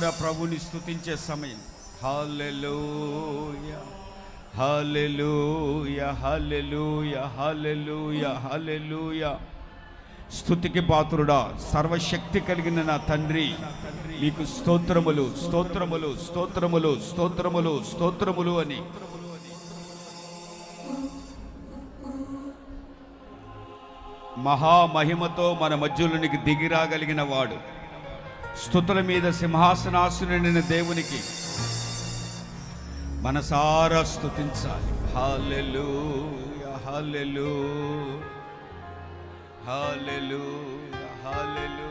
ద్వారా ప్రభుని స్థుతించే సమయం. హల్లెలూయా హల్లెలూయా హల్లెలూయా హల్లెలూయా హల్లెలూయా. స్థుతికి పాత్రుడా సర్వశక్తి కలిగిన నా తండ్రి మీకు స్తోత్రములు స్తోత్రములు స్తోత్రములు స్తోత్రములు స్తోత్రములు అని. మహామహిమతో మన మధ్యలోనికి దిగిరాగలిగిన వాడు. స్తుతుల మీద సింహాసనాసురుడైన దేవునికి మనసారా స్తుతించాలి. హాలెలు హాలెలు హాలెలు హాలెలు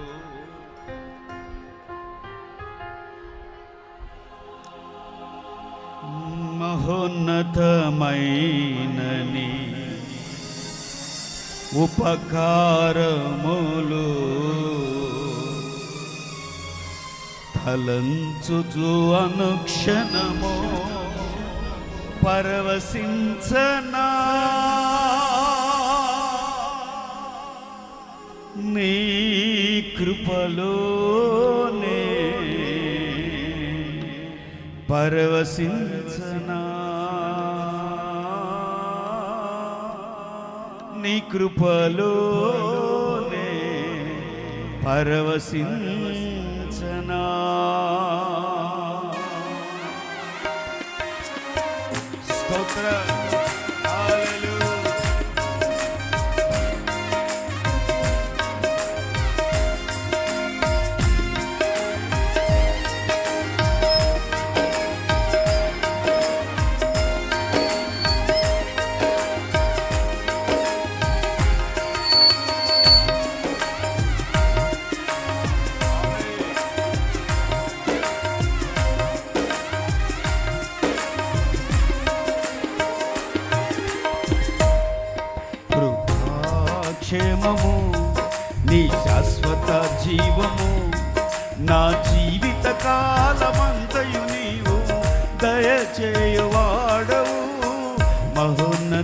మహోన్నతమైనని ఉపకారములు ఫలంచుచు అనుక్షణము పరవశించనా. నీ కృపలోనే పరవశించనా. నీ కృపలోనే పరవశించ রচনা স্তোত্র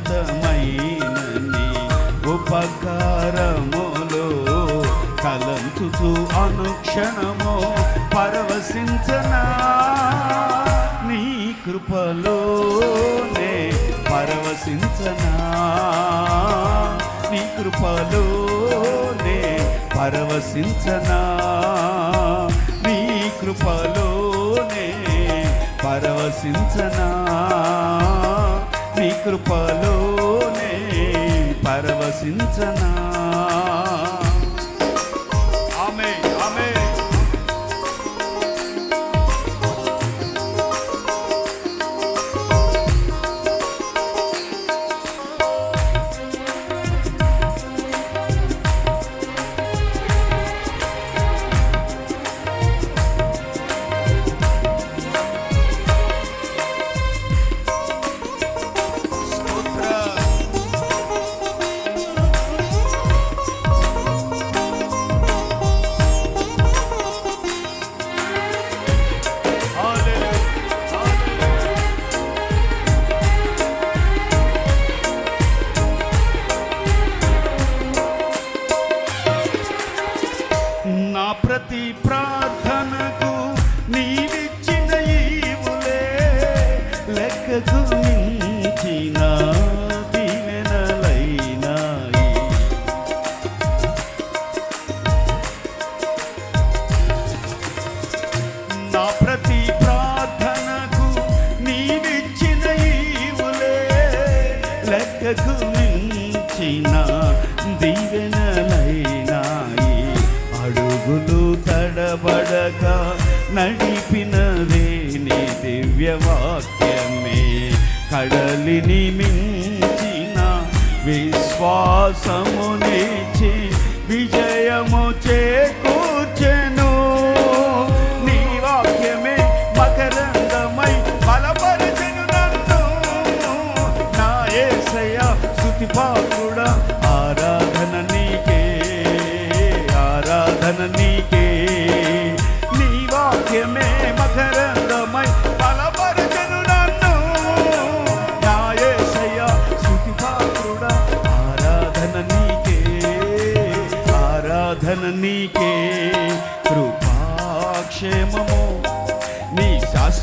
అనంతమైనని ఉపకారములు ఉపకారములో కలంచుచు అనుక్షణము పరవశించనా? నీ కృపలోనే పరవశించనా? నీ కృపలోనే పరవశించనా? నీ కృపలోనే పరవశించనా? నీ కృపలోనే పరవశించనా? లెక్కకు మించిన దీవెనలైనాయి నా ప్రతి ప్రార్థనకు నీవిచ్చిన ఈవులే లెక్కకు మించిన దీవెనలైనాయి అడుగులు తడబడక నడిపినదే దివ్యవాక్యమే కడలిని మించిన విశ్వాసమునిచి విజయము చేకూర్చెను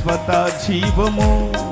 शाश्वत जीवमो।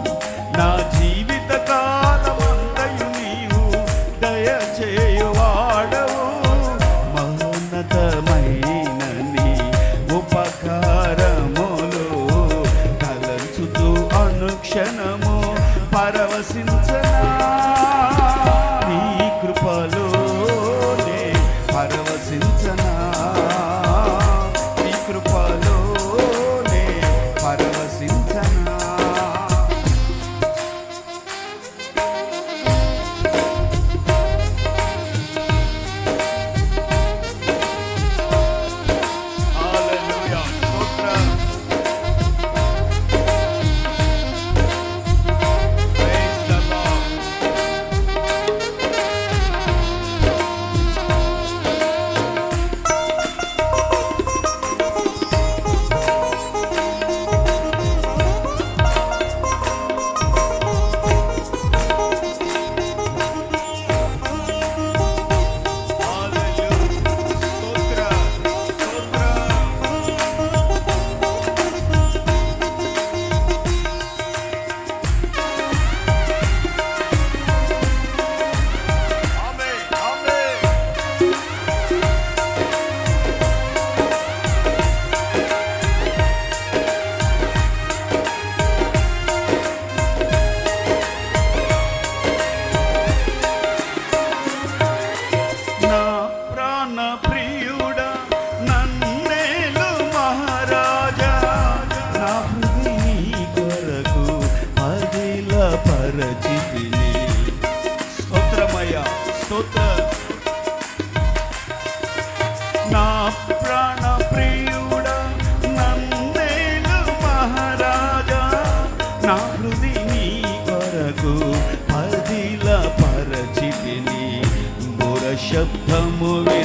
शब्दमुरे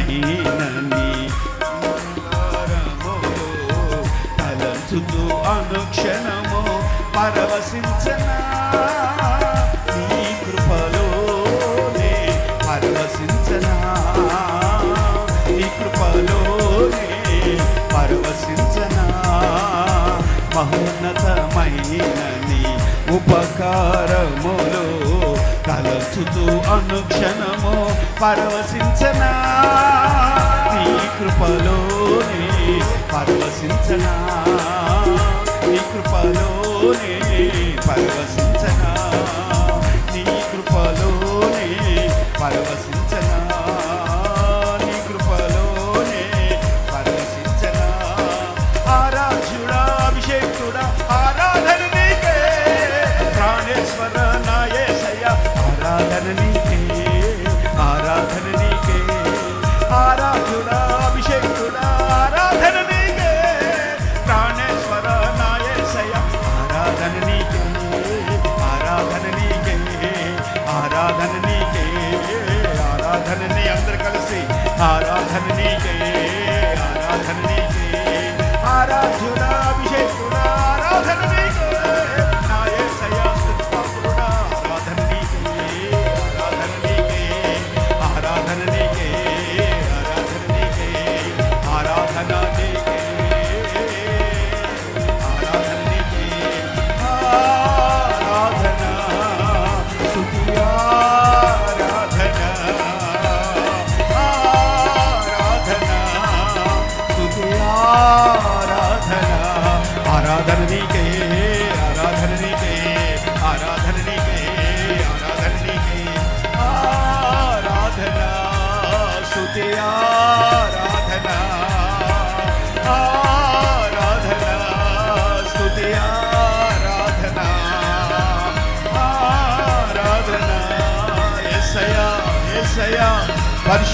మహిమహినని తలంచుతూ అనుక్షణము పరవశించను. స్థుతు అనుక్షణము పరవశించనా? నీ కృపలోనే పరవశించనా?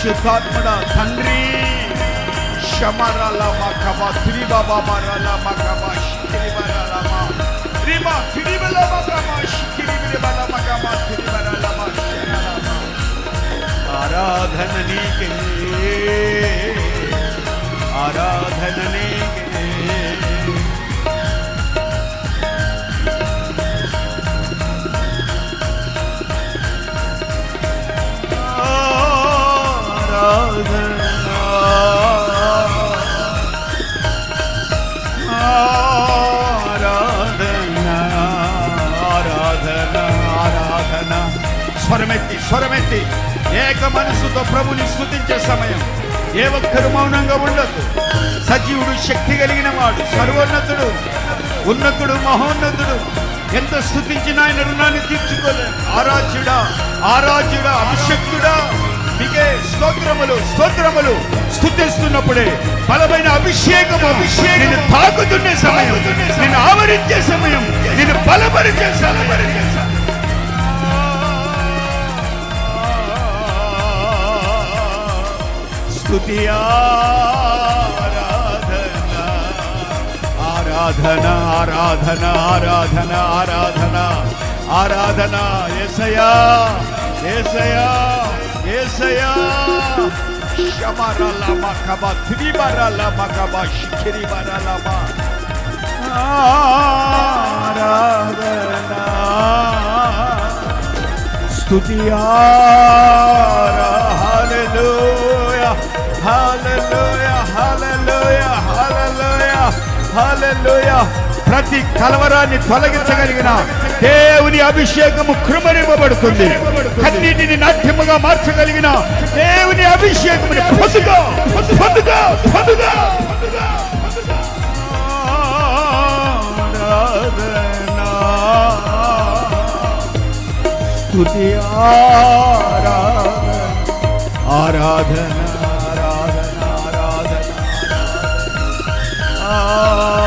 పరిశుద్ధాత్మడ తండ్రి షమరలమ కవ త్రిబబ మరలమ కవ శ్రీవరలమ త్రిమ త్రిబలమ కమ శ్రీవరలమ కమ త్రివరలమ శరలమ ఆరాధన నీకే ఆరాధన నీకే స్వరమెత్తి ఏక మనసుతో ప్రభుని స్తుతించే సమయం. ఏ ఒక్కరు మౌనంగా ఉండదు సజీవుడు శక్తి కలిగిన వాడు సర్వోన్నతుడు ఉన్నతుడు మహోన్నతుడు. ఎంత స్థుతించినా ఆయన రుణాన్ని తీర్చుకోలేదు ఆరాధ్యుడా ఆరాధ్యుడా అభిషక్తుడా. మీకే స్తోత్రములు స్తోత్రములు స్థుతిస్తున్నప్పుడే బలమైన అభిషేకం అభిషేకం. నిన్ను తాకుతున్న సమయం నిన్ను ఆవరించే సమయం నిన్ను బలపరిచే సమయం. स्तुतिया, आराधना आराधना आराधना आराधना आराधना आराधना, येसया येसया येसया। शमारा लामा कबा थ्री बारा लामा कबा शिखरी बारा लामा आराधना। स्तुतिया హల్లెలూయా హల్లెలూయా హల్లెలూయా హల్లెలూయా ప్రతి కలవరాన్ని తొలగించగలిగిన దేవుని అభిషేకము కృమరింపబడుతుంది కన్నీటిని నాట్యముగా మార్చగలిగిన దేవుని అభిషేకముని పొందుగా పొందుగా పొందుగా స్తుతి ఆరాధన. ఆరాధన ఆరాధన. 啊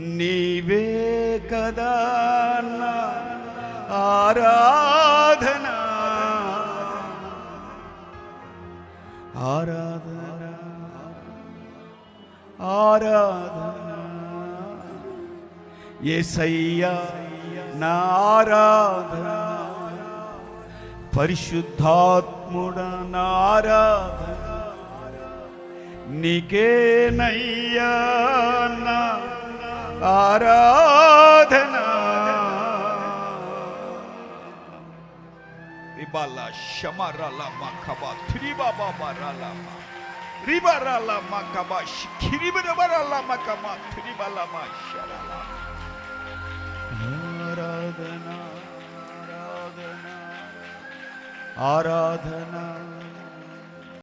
నీవే కదా ఆరాధన. ఆరాధన. ఆరాధన. ఏసయ్యా నా ఆరాధన. పరిశుద్ధాత్ముడ నా ఆరాధన. నీకేనయ్యా నా आराधना रिबाला शमा राला मा खबा थ्रीबा बाबा राला मा रिबा राला मा खबा खिरी बरबा राला मा कमा थ्रीबा लामा शराला आराधना आराधना आराधना